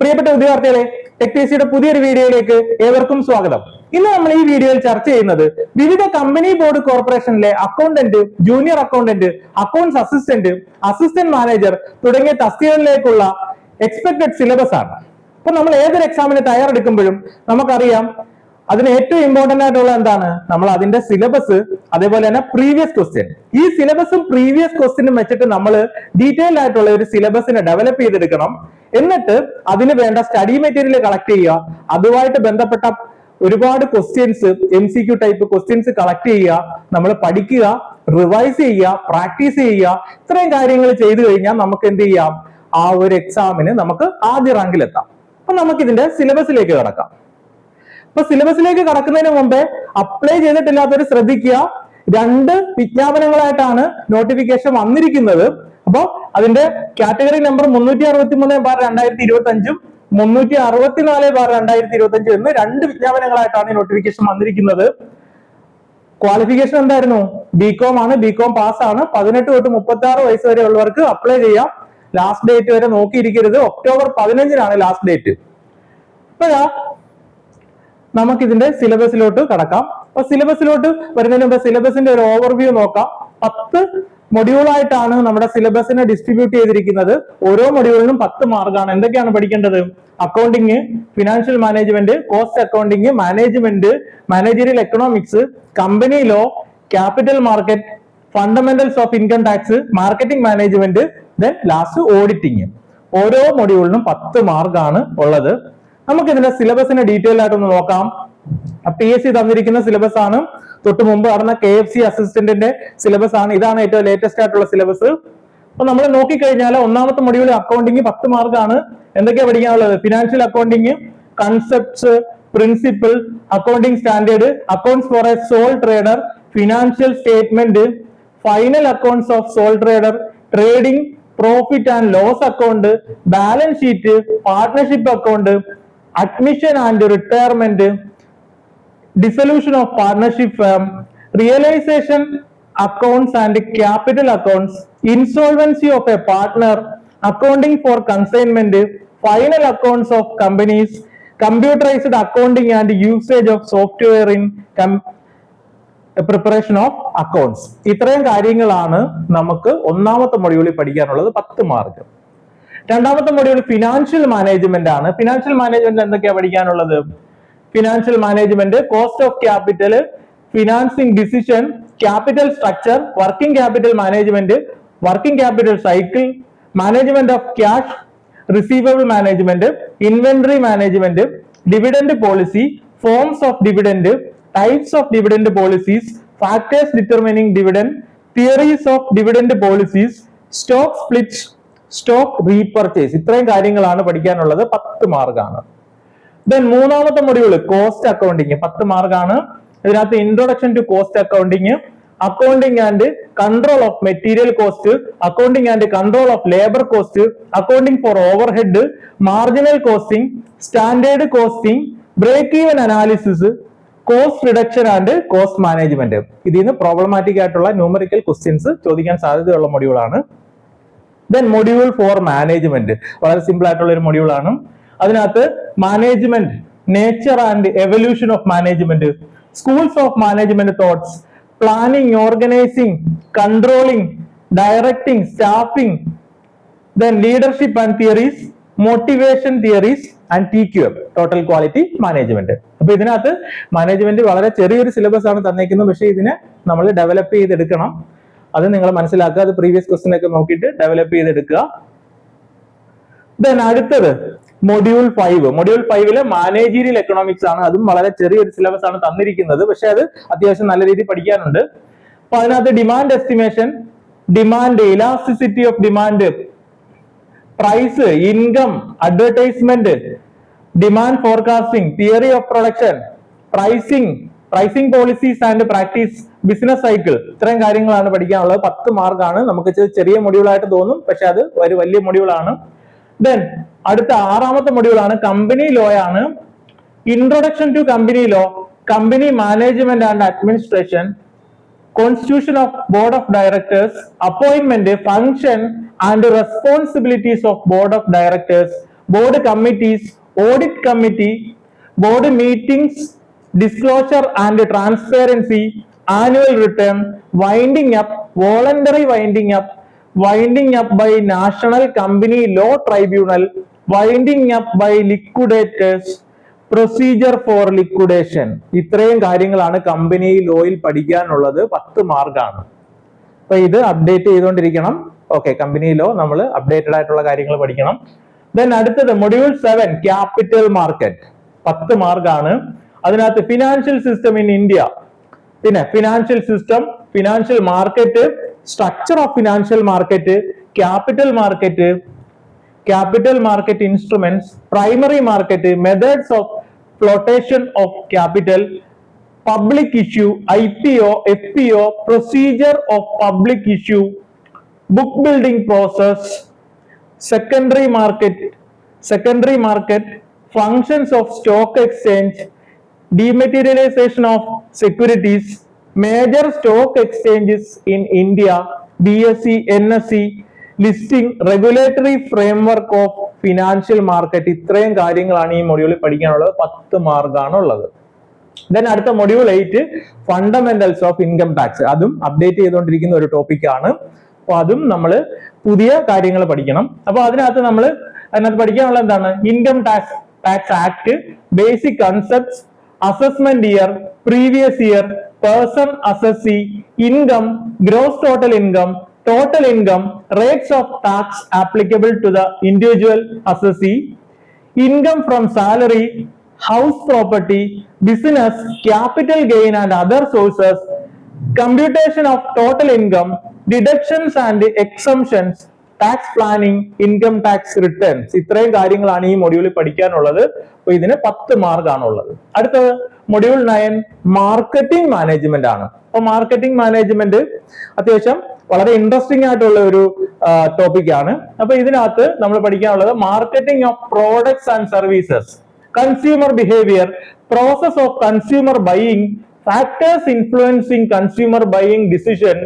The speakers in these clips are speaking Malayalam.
പ്രിയപ്പെട്ട വിദ്യാർത്ഥികളെ ടെക്ടേസിയുടെ പുതിയൊരു വീഡിയോയിലേക്ക് ഏവർക്കും സ്വാഗതം ഇന്ന് നമ്മൾ ഈ വീഡിയോയിൽ ചർച്ച ചെയ്യുന്നത് വിവിധ കമ്പനി ബോർഡ് കോർപ്പറേഷനിലെ accountant junior accountant accounts assistant assistant manager തുടങ്ങിയ തസ്തികകളിലേക്കുള്ള എക്സ്പെക്ടഡ് സിലബസ് ആണ് അപ്പൊ നമ്മൾ ഏതൊരു എക്സാമിന് തയ്യാറെടുക്കുമ്പോഴും നമുക്കറിയാം അതിന് ഏറ്റവും ഇമ്പോർട്ടന്റ് ആയിട്ടുള്ള എന്താണ് നമ്മൾ അതിന്റെ സിലബസ് അതേപോലെ തന്നെ പ്രീവിയസ് ക്വസ്റ്റ്യൻ ഈ സിലബസും പ്രീവിയസ് ക്വസ്റ്റ്യനും വെച്ചിട്ട് നമ്മൾ ഡീറ്റെയിൽ ആയിട്ടുള്ള ഒരു സിലബസിനെ ഡെവലപ്പ് ചെയ്തെടുക്കണം എന്നിട്ട് അതിന് വേണ്ട സ്റ്റഡി മെറ്റീരിയൽ കളക്ട് ചെയ്യുക അതുമായിട്ട് ബന്ധപ്പെട്ട ഒരുപാട് questions M C Q type questions collect ചെയ്യുക നമ്മൾ പഠിക്കുക റിവൈസ് ചെയ്യുക പ്രാക്ടീസ് ചെയ്യുക ഇത്രയും കാര്യങ്ങൾ ചെയ്തു കഴിഞ്ഞാൽ നമുക്ക് എന്ത് ചെയ്യാം ആ ഒരു എക്സാമിന് നമുക്ക് ആദ്യ റാങ്കിലെത്താം അപ്പൊ നമുക്ക് ഇതിന്റെ സിലബസിലേക്ക് കിടക്കാം അപ്പൊ സിലബസിലേക്ക് കടക്കുന്നതിന് മുമ്പേ അപ്ലൈ ചെയ്തിട്ടില്ലാത്തവർ ശ്രദ്ധിക്കുക രണ്ട് വിജ്ഞാപനങ്ങളായിട്ടാണ് നോട്ടിഫിക്കേഷൻ വന്നിരിക്കുന്നത് അപ്പൊ അതിന്റെ കാറ്റഗറി നമ്പർ മുന്നൂറ്റി അറുപത്തി മൂന്ന് ബാർ രണ്ടായിരത്തി ഇരുപത്തി അഞ്ചും മുന്നൂറ്റി അറുപത്തിനാല് ബാർ രണ്ടായിരത്തി ഇരുപത്തി അഞ്ചും എന്ന് രണ്ട് വിജ്ഞാപനങ്ങളായിട്ടാണ് നോട്ടിഫിക്കേഷൻ വന്നിരിക്കുന്നത് ക്വാളിഫിക്കേഷൻ എന്തായിരുന്നു ബികോം ആണ് ബികോം പാസ് ആണ് പതിനെട്ട് തൊട്ട് മുപ്പത്തി ആറ് വയസ്സ് വരെ ഉള്ളവർക്ക് അപ്ലൈ ചെയ്യാം ലാസ്റ്റ് ഡേറ്റ് വരെ നോക്കിയിരിക്കരുത് ഒക്ടോബർ പതിനഞ്ചിനാണ് ലാസ്റ്റ് ഡേറ്റ് ഇപ്പോഴാ നമുക്കിതിന്റെ ഇതിന്റെ സിലബസിലോട്ട് കടക്കാം അപ്പൊ സിലബസിലോട്ട് വരുന്നതിന് മുമ്പ് സിലബസിന്റെ ഒരു ഓവർവ്യൂ നോക്കാം പത്ത് മൊഡ്യൂൾ ആയിട്ടാണ് നമ്മുടെ സിലബസിനെ ഡിസ്ട്രിബ്യൂട്ട് ചെയ്തിരിക്കുന്നത് ഓരോ മൊഡ്യൂളിനും പത്ത് മാർക്കാണ് എന്തൊക്കെയാണ് പഠിക്കേണ്ടത് accounting financial management cost accounting management managerial economics company law capital market fundamentals of income tax marketing management then last auditing ഓരോ മൊഡ്യൂളിനും പത്ത് മാർക്കാണ് ഉള്ളത് നമുക്ക് ഇതിന്റെ സിലബസിന്റെ ഡീറ്റെയിൽ ആയിട്ടൊന്ന് നോക്കാം പി എസ് സി തന്നിരിക്കുന്ന സിലബസ് ആണ് തൊട്ട് മുമ്പ് നടന്ന കെ എഫ് സി അസിസ്റ്റന്റിന്റെ സിലബസ് ആണ് ഇതാണ് ഏറ്റവും ലേറ്റസ്റ്റ് ആയിട്ടുള്ള സിലബസ് അപ്പൊ നമ്മൾ നോക്കിക്കഴിഞ്ഞാൽ ഒന്നാമത്തെ മൊഡ്യൂൾ അക്കൗണ്ടിങ് പത്ത് മാർക്കാണ് എന്തൊക്കെയാണ് പഠിക്കാനുള്ളത് financial accounting concepts principle accounting standard accounts for a sole trader financial statement final accounts of sole trader trading profit and loss account balance sheet partnership account admission and retirement dissolution of partnership firm realisation accounts and capital accounts insolvency of a partner accounting for consignment final accounts of companies computerised accounting and usage of software in preparation of accounts ഇത്രയും കാര്യങ്ങളാണ് നമുക്ക് ഒന്നാമത്തെ മൊഡ്യൂളിൽ പഠിക്കാനുള്ളത് പത്ത് മാർക്ക് രണ്ടാമത്തെ മൊഡ്യൂൾ ഫിനാൻഷ്യൽ മാനേജ്മെന്റ് ആണ് ഫിനാൻഷ്യൽ മാനേജ്മെന്റ് എന്തൊക്കെയാണ് പഠിക്കാനുള്ളത് financial management cost of capital financing decision capital structure working capital management working capital cycle management of cash receivable management inventory management dividend policy forms of dividend types of dividend policies factors determining dividend theories of dividend policies stock split stock repurchase ഇത്രയും കാര്യങ്ങളാണ് പഠിക്കാനുള്ളത് പത്ത് മാർക്കാണ് ദെൻ മൂന്നാമത്തെ മൊഡ്യൂൾ കോസ്റ്റ് അക്കൗണ്ടിങ് പത്ത് മാർക്കാണ് ഇതിനകത്ത് introduction to cost accounting accounting and control of material cost accounting and control of labour cost accounting for overhead marginal costing standard costing break even analysis cost reduction and cost management ഇതിൽ നിന്ന് പ്രോബ്ലമാറ്റിക് ആയിട്ടുള്ള ന്യൂമറിക്കൽ ക്വസ്റ്റ്യൻസ് ചോദിക്കാൻ സാധ്യതയുള്ള മൊഡ്യൂളാണ് ദെൻ മൊഡ്യൂൾ ഫോർ മാനേജ്മെന്റ് വളരെ സിമ്പിൾ ആയിട്ടുള്ള ഒരു മൊഡ്യൂൾ ആണ് അതിനകത്ത് management nature and evolution of management schools of management thoughts planning organising controlling directing staffing then leadership and theories motivation theories and T Q F total quality management അപ്പൊ ഇതിനകത്ത് മാനേജ്മെന്റ് വളരെ ചെറിയൊരു സിലബസ് ആണ് തന്നേക്കുന്നത് പക്ഷേ ഇതിനെ നമ്മൾ ഡെവലപ്പ് ചെയ്തെടുക്കണം അത് നിങ്ങൾ മനസ്സിലാക്കുക അത് പ്രീവിയസ് ക്വസ്റ്റൻ ഒക്കെ നോക്കിയിട്ട് ഡെവലപ്പ് ചെയ്തെടുക്കുക ദെൻ അടുത്തത് മൊഡ്യൂൾ ഫൈവ് മൊഡ്യൂൾ ഫൈവില് മാനേജീരിയൽ എക്കണോമിക്സ് ആണ് അതും വളരെ ചെറിയൊരു സിലബസ് ആണ് തന്നിരിക്കുന്നത് പക്ഷെ അത് അത്യാവശ്യം നല്ല രീതിയിൽ പഠിക്കാനുണ്ട് അപ്പൊ അതിനകത്ത് demand estimation demand elasticity of demand price income advertisement demand forecasting theory of production pricing pricing policies and practice business cycle ഇത്രയും കാര്യങ്ങളാണ് പഠിക്കാനുള്ളത് പത്ത് മാർക്കാണ് നമുക്ക് ചെറിയ മൊഡ്യൂളായിട്ട് തോന്നും പക്ഷെ അത് ഒരു വലിയ മൊഡ്യൂളാണ് ദെൻ അടുത്ത ആറാമത്തെ മൊഡ്യൂളാണ് കമ്പനി ലോ ആണ് introduction to company law company management and administration constitution of board of directors appointment function and responsibilities of board of directors board committees audit committee board meetings disclosure and transparency annual return, winding up, voluntary winding up, winding up by National Company Law Tribunal, winding up by liquidators, procedure for liquidation ഇത്രയും കാര്യങ്ങളാണ് കമ്പനി ലോയിൽ പഠിക്കാനുള്ളത് പത്ത് മാർക്കാണ് അപ്പൊ ഇത് അപ്ഡേറ്റ് ചെയ്തുകൊണ്ടിരിക്കണം ഓക്കെ കമ്പനി ലോ നമ്മൾ അപ്ഡേറ്റഡ് ആയിട്ടുള്ള കാര്യങ്ങൾ പഠിക്കണം ദെൻ അടുത്തത് മൊഡ്യൂൾ സെവൻ ക്യാപിറ്റൽ മാർക്കറ്റ് പത്ത് മാർക്കാണ് അതിനകത്ത് ഫിനാൻഷ്യൽ സിസ്റ്റം ഇൻ ഇന്ത്യ പിന്നെ financial system financial market structure of financial market capital market capital market instruments, primary market, methods of flotation of capital, public issue, IPO, FPO, procedure of public issue, book building process, secondary market, secondary market, dematerialisation of securities major stock exchanges in India B S C N S C listing regulatory framework of financial market ഇത്രയും കാര്യങ്ങളാണ് ഈ മൊഡ്യൂളിൽ പഠിക്കാനുള്ളത് പത്ത് മാർക്കാണ് ഉള്ളത് ദെൻ അടുത്ത module eight fundamentals of income tax അതും അപ്ഡേറ്റ് ചെയ്തുകൊണ്ടിരിക്കുന്ന ഒരു ടോപ്പിക്കാണ് അപ്പൊ അതും നമ്മൾ പുതിയ കാര്യങ്ങൾ പഠിക്കണം അപ്പൊ അതിനകത്ത് നമ്മൾ അതിനകത്ത് പഠിക്കാനുള്ള എന്താണ് income tax tax act basic concepts assessment year previous year person assessee income gross total income total income, rates of tax applicable to the individual assessee, income from salary, house property, business, capital gain and other sources, computation of total income, deductions and exemptions, tax planning income tax returns ഇത്രയും കാര്യങ്ങളാണ് ഈ മൊഡ്യൂളിൽ പഠിക്കാനുള്ളത് അപ്പൊ ഇതിന് പത്ത് മാർക്കാണ് ഉള്ളത് അടുത്തത് മൊഡ്യൂൾ നയൻ മാർക്കറ്റിംഗ് മാനേജ്മെന്റ് ആണ് അപ്പൊ മാർക്കറ്റിംഗ് മാനേജ്മെന്റ് അത്യാവശ്യം വളരെ ഇൻട്രസ്റ്റിംഗ് ആയിട്ടുള്ള ഒരു ടോപ്പിക് ആണ് അപ്പൊ ഇതിനകത്ത് നമ്മൾ പഠിക്കാനുള്ളത് marketing of products and services consumer behaviour process of consumer buying factors influencing consumer buying decision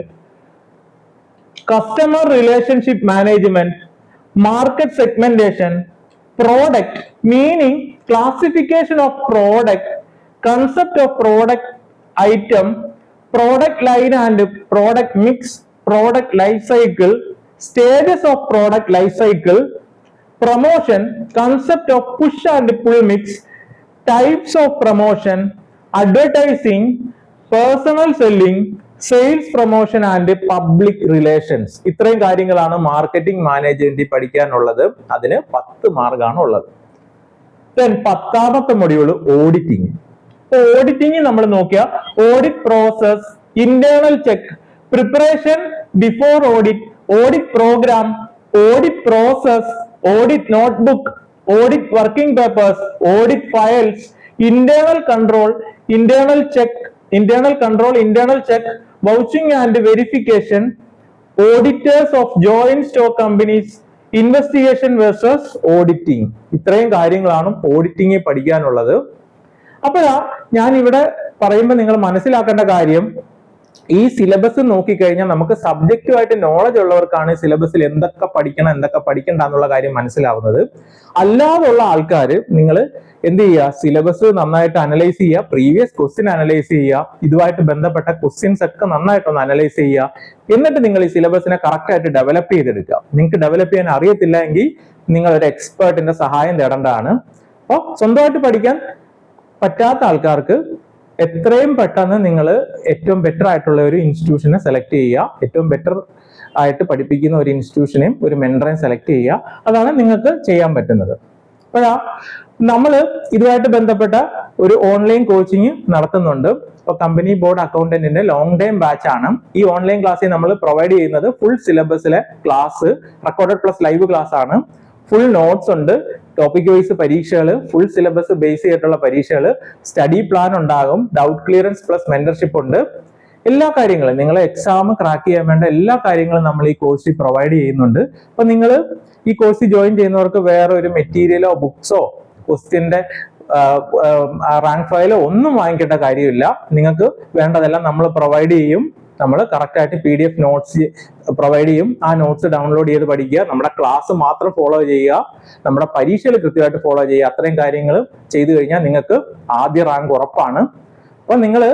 customer relationship management, market segmentation, product, meaning classification of product, concept of product item, product line and product mix, product life cycle, stages of product life cycle, promotion, concept of push and pull mix, types of promotion, advertising, personal selling, sales promotion and public relations ഇത്രയും കാര്യങ്ങളാണ് മാർക്കറ്റിംഗ് മാനേജ്മെന്റിൽ പഠിക്കാനുള്ളത് അതിന് പത്ത് മാർക്കാണ് ഉള്ളത് ദെൻ പത്താമത്തെ മൊഡ്യൂൾ ഓഡിറ്റിംഗ് ഓഡിറ്റിംഗ് നമ്മൾ നോക്കിയ audit process internal check preparation before audit audit programme audit process audit notebook audit working papers audit files internal control internal check internal control internal check vouching and verification auditors of joint stock companies investigation versus auditing ഇത്രയും കാര്യങ്ങളാണ് ഓഡിറ്റിംഗ് പഠിക്കാനുള്ളത് അപ്പോഴാ ഞാൻ ഇവിടെ പറയുമ്പോൾ നിങ്ങൾ മനസ്സിലാക്കേണ്ട കാര്യം ഈ സിലബസ് നോക്കിക്കഴിഞ്ഞാൽ നമുക്ക് സബ്ജക്റ്റുമായിട്ട് നോളജ് ഉള്ളവർക്കാണ് സിലബസിൽ എന്തൊക്കെ പഠിക്കണം എന്തൊക്കെ പഠിക്കണ്ട എന്നുള്ള കാര്യം മനസ്സിലാവുന്നത് അല്ലാതുള്ള ആൾക്കാർ നിങ്ങൾ എന്ത് ചെയ്യുക സിലബസ് നന്നായിട്ട് അനലൈസ് ചെയ്യുക പ്രീവിയസ് ക്വസ്റ്റ്യൻ അനലൈസ് ചെയ്യുക ഇതുമായിട്ട് ബന്ധപ്പെട്ട ക്വസ്റ്റ്യൻസ് ഒക്കെ നന്നായിട്ടൊന്ന് അനലൈസ് ചെയ്യുക എന്നിട്ട് നിങ്ങൾ ഈ സിലബസിനെ കറക്റ്റായിട്ട് ഡെവലപ്പ് ചെയ്തെടുക്കുക നിങ്ങൾക്ക് ഡെവലപ്പ് ചെയ്യാൻ അറിയത്തില്ല എങ്കിൽ നിങ്ങൾ ഒരു എക്സ്പേർട്ടിന്റെ സഹായം തേടേണ്ടതാണ് അപ്പോൾ സ്വന്തമായിട്ട് പഠിക്കാൻ പറ്റാത്ത ആൾക്കാർക്ക് എത്രയും പെട്ടെന്ന് നിങ്ങൾ ഏറ്റവും ബെറ്റർ ആയിട്ടുള്ള ഒരു ഇൻസ്റ്റിറ്റ്യൂഷനെ സെലക്ട് ചെയ്യുക ഏറ്റവും ബെറ്റർ ആയിട്ട് പഠിപ്പിക്കുന്ന ഒരു ഇൻസ്റ്റിറ്റ്യൂഷനെയും ഒരു മെൻഡറേയും സെലക്ട് ചെയ്യുക അതാണ് നിങ്ങൾക്ക് ചെയ്യാൻ പറ്റുന്നത് അപ്പോഴാ നമ്മൾ ഇതുമായിട്ട് ബന്ധപ്പെട്ട ഒരു ഓൺലൈൻ കോച്ചിങ് നടത്തുന്നുണ്ട് ഇപ്പൊ കമ്പനി ബോർഡ് അക്കൗണ്ടന്റിന്റെ ലോങ് ടൈം ബാച്ച് ആണ് ഈ ഓൺലൈൻ ക്ലാസ്സിൽ നമ്മൾ പ്രൊവൈഡ് ചെയ്യുന്നത് full സിലബസിലെ class recorded plus live class ആണ് ഫുൾ നോട്ട്സ് ഉണ്ട് ടോപ്പിക് വൈസ് പരീക്ഷകൾ ഫുൾ സിലബസ് ബേസ് ചെയ്തിട്ടുള്ള പരീക്ഷകൾ സ്റ്റഡി പ്ലാൻ ഉണ്ടാകും ഡൗട്ട് ക്ലിയറൻസ് പ്ലസ് മെന്റർഷിപ്പ് ഉണ്ട് എല്ലാ കാര്യങ്ങളും നിങ്ങൾ എക്സാം ക്രാക്ക് ചെയ്യാൻ വേണ്ട എല്ലാ കാര്യങ്ങളും നമ്മൾ ഈ കോഴ്സിൽ പ്രൊവൈഡ് ചെയ്യുന്നുണ്ട് അപ്പൊ നിങ്ങൾ ഈ കോഴ്സിൽ ജോയിൻ ചെയ്യുന്നവർക്ക് വേറെ ഒരു മെറ്റീരിയലോ ബുക്സോ ക്വസ്റ്റ്യന്റെ റാങ്ക് ഫയലോ ഒന്നും വാങ്ങിക്കേണ്ട കാര്യമില്ല നിങ്ങൾക്ക് വേണ്ടതെല്ലാം നമ്മൾ പ്രൊവൈഡ് ചെയ്യും നമ്മൾ കറക്റ്റായിട്ട് P D F notes provide ചെയ്യും ആ നോട്ട്സ് ഡൗൺലോഡ് ചെയ്ത് പഠിക്കുക നമ്മുടെ ക്ലാസ് മാത്രം ഫോളോ ചെയ്യുക നമ്മുടെ പരീക്ഷകൾ കൃത്യമായിട്ട് ഫോളോ ചെയ്യുക അത്രയും കാര്യങ്ങൾ ചെയ്തു കഴിഞ്ഞാൽ നിങ്ങൾക്ക് ആദ്യ റാങ്ക് ഉറപ്പാണ് അപ്പം നിങ്ങൾ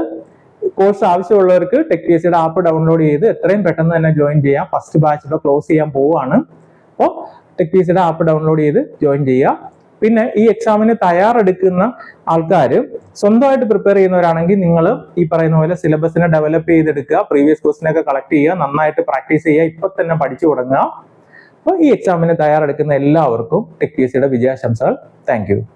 കോഴ്സ് ആവശ്യമുള്ളവർക്ക് ടെക് പി എസ് സിയുടെ ആപ്പ് ഡൗൺലോഡ് ചെയ്ത് എത്രയും പെട്ടെന്ന് തന്നെ ജോയിൻ ചെയ്യാം ഫസ്റ്റ് ബാച്ചിലോ ക്ലോസ് ചെയ്യാൻ പോവുകയാണ് അപ്പോൾ ടെക് പി എസ് സിയുടെ ആപ്പ് ഡൗൺലോഡ് ചെയ്ത് ജോയിൻ ചെയ്യുക പിന്നെ ഈ എക്സാമിന് തയ്യാറെടുക്കുന്ന ആൾക്കാർ സ്വന്തമായിട്ട് പ്രിപ്പയർ ചെയ്യുന്നവരാണെങ്കിൽ നിങ്ങൾ ഈ പറയുന്ന പോലെ സിലബസിനെ ഡെവലപ്പ് ചെയ്തെടുക്കുക പ്രീവിയസ് ക്വസ്റ്റിനൊക്കെ കളക്ട് ചെയ്യുക നന്നായിട്ട് പ്രാക്ടീസ് ചെയ്യുക ഇപ്പൊ തന്നെ പഠിച്ചു തുടങ്ങുക അപ്പോൾ ഈ എക്സാമിന് തയ്യാറെടുക്കുന്ന എല്ലാവർക്കും ടെക് പി എസ് സിയുടെ വിജയാശംസകൾ താങ്ക്